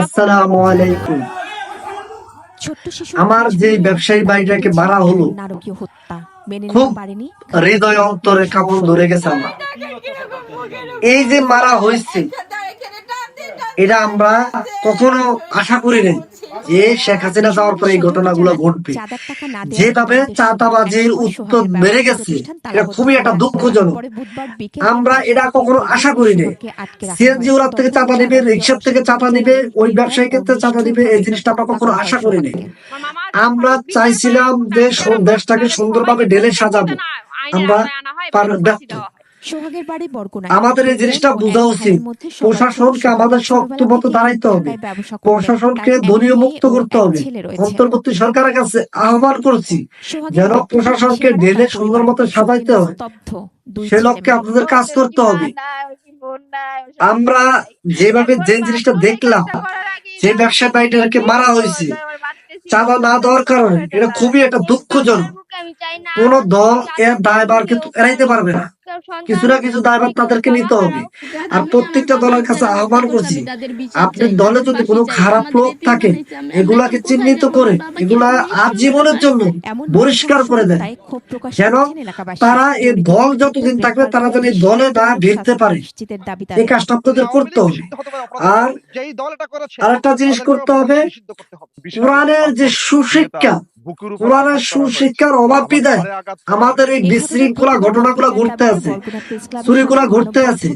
আসসালামু আলাইকুম। আমার যে ব্যবসায়ী বাড়িটাকে মারা হলো, খুব হৃদয় অন্তরে কাপড় ধরে গেছে আমার। এই যে মারা হয়েছে এটা আমরা কখনো আশা করি নাই। শেখ হাসিনা যাওয়ার এই ঘটনাগুলো ঘটবে যেভাবে চাঁদাবাজির উত্তর বেড়ে গেছে, এটা খুবই একটা দুঃখজনক। আমরা এটা কখনো আশা করি নাই। সিএনজি থেকে চাঁদা নিবে রিক্সার থেকে চাঁদা নিবে, ওই ব্যবসায়ী ক্ষেত্রে চাঁদা নিবে, এই জিনিসটা আমরা কখনো আশা করি নাই। আমরা চাইছিলাম যে দেশটাকে সুন্দরভাবে ঢেলে সাজাবো। আমরা ব্যর্থ সোহাগের বাড়ি বরগুনায়। আমাদের এই জিনিসটা বোঝা উচিত। প্রশাসনকে আমাদের শক্ত মতো দাঁড়াইতে হবে। প্রশাসনকে দলীয় মুক্ত করতে হবে। অন্তর্বর্তী সরকারের কাছে আহ্বান করছি যেন প্রশাসনকে ঢেলে সুন্দর মতো সাজাইতে হয় সে লক্ষ্যে আপনাদের কাজ করতে হবে। আমরা যেভাবে যে জিনিসটা দেখলাম যে ব্যবসা বাড়িটাকে মারা হয়েছে চাঁদা না দেওয়ার কারণে এটা খুবই একটা দুঃখজনক। কোন দল এর দায়ভার কিন্তু এড়াইতে পারবে না। কিছু না কিছু দায়ভার তাদেরকে নিতে হবে। আর প্রত্যেকটা দলের কাছে আহ্বান করছি আপনি দলে যদি কোনো খারাপ লোক থাকে এগুলাকে চিহ্নিত করে এগুলা আজীবনের জন্য বহিষ্কার করে দেয়। যেন তারা এই দল যতদিন থাকবে তারা যেন এই দলে না ভিড়তে পারে। এই কাজটা আপনাদের করতে হবে। আর আরেকটা জিনিস করতে হবে কোরআনের যে সুশিক্ষা কোরআনের সুশিক্ষার অভাব বিদায় আমাদের এই বিশৃঙ্খলা ঘটনাগুলো ঘটতে আছে। চুরিগুলা ঘটতে আছে।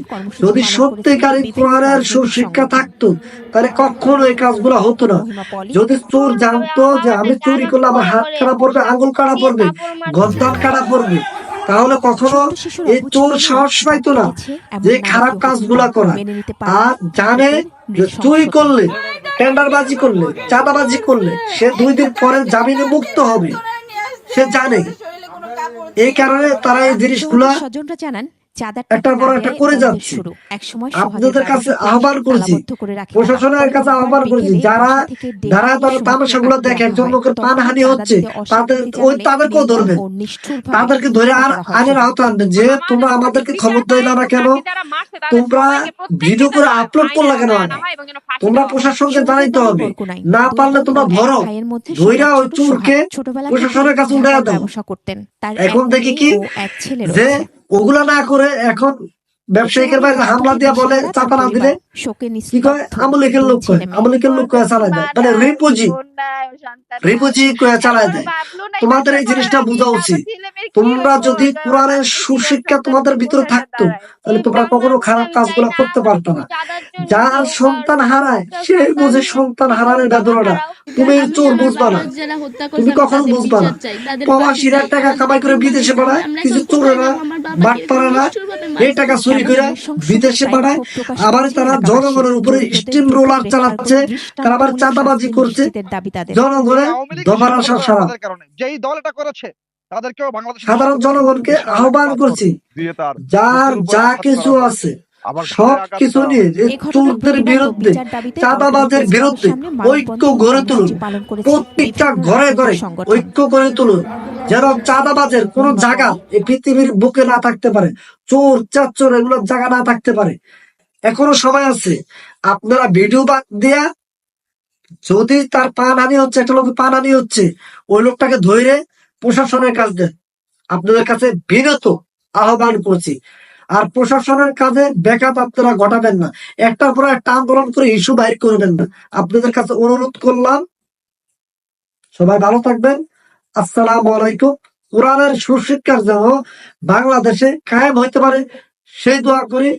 যদি সত্যিকারী কোরআনের সুশিক্ষা থাকতো তাহলে কখনো এই কাজগুলো হতো না। যদি চোর জানতো যে আমি চুরি করলে আমার হাত কাটা পড়বে আঙুল কাটা পড়বে গদ্দান কাটা পড়বে তাহলে কখনো এই চোর সাহস পাইতো না যে খারাপ কাজগুলা করা। আর জানে যে চুরি করলে টেন্ডারবাজি করলে চাঁদাবাজি করলে সে দুই দিন পরে জামিনে মুক্ত হবে। সে জানে। এই কারণে তারা এই জিনিসগুলা স্বজনরা জানান একটার পর একটা করে যাচ্ছে। আপনাদের কাছে আহ্বান করছি। প্রশাসনের কাছে আহ্বান করছি যারা যারা তারা তামাশাগুলো দেখে একজন লোকের প্রাণহানি হচ্ছে তাদের ওই তাদেরকেও ধরবেন তাদেরকে ধরে আর আইনের আওতা আনবেন যে তোমরা আমাদেরকে খবর দিলে না কেন তোমরা ভিডিও করে আপলোড করলা কেন আগে? তোমরা প্রশাসনকে জানাইতে হবে। না পারলে তোমরা ধরো ওই চোরকে প্রশাসনের কাছে উঠাইয়া দাও। করতেন। এখন দেখি কি? যে। ওগুলা না করে এখন ব্যবসায়িকের বাইরে হামলা বলে না দিলে কি কয়? আমলিকের লোক কয়। আমলিকের লোক চালায় দেয়। মানে রিপুজি। রিপুজি চালায় দেয়। তোমাদের এই জিনিসটা বোঝা উচিত। তোমরা যদি কোরআনের সুশিক্ষা তোমাদের ভিতরে থাকতো, তাহলে তোমরা কখনো খারাপ কাজগুলো করতে পারতো না। যার সন্তান হারায়, সে বুঝে সন্তান হারানোর বেদনাটা তুমি চোর বুঝবা না। তুমি কখনো বুঝবা না। প্রবাসীরা টাকা কামাই করে বিদেশে পাঠায়। কিছু চোরেরা বাট পারেনা এই টাকা চুরি করে বিদেশে পাঠায় আবার তারা জনগণের উপরে স্টিম রোলার চালাচ্ছে তারা আবার চাঁদাবাজি করছে। জনগণের দফার আসার সারা যেই দল এটা করেছে তাদেরকেও বাংলাদেশ সাধারণ জনগণকে আহ্বান করছি যার যা কিছু আছে সব কিছু নিয়ে চোরদের বিরুদ্ধে চাঁদাবাজের বিরুদ্ধে ঐক্য গড়ে তুলুন। প্রত্যেকটা ঘরে ঘরে ঐক্য গড়ে তুলুন। যেন চাঁদাবাজের কোন জায়গা এই পৃথিবীর বুকে না থাকতে পারে, চোর চাচ্চোর এগুলোর জায়গা না থাকতে পারে। এখনও সময় আছে। আপনারা ভিডিও বাদ দিয়া যদি তার পান হানি হচ্ছে, একটা লোক পান হানি হচ্ছে, ওই লোকটাকে ধরে প্রশাসনের কাজ দেন। আপনাদের কাছে বিরত আহ্বান করছি। আর প্রশাসনের কাজে ব্যাঘাত আপনারা ঘটাবেন না। একটার পর একটা আন্দোলন করে ইস্যু বাইর করবেন না। আপনাদের কাছে অনুরোধ করলাম, সবাই ভালো থাকবেন। আসসালামু আলাইকুম। কোরআনের সুশিক্ষার জন্য বাংলাদেশে কায়েম হইতে পারে সেই দোয়া করি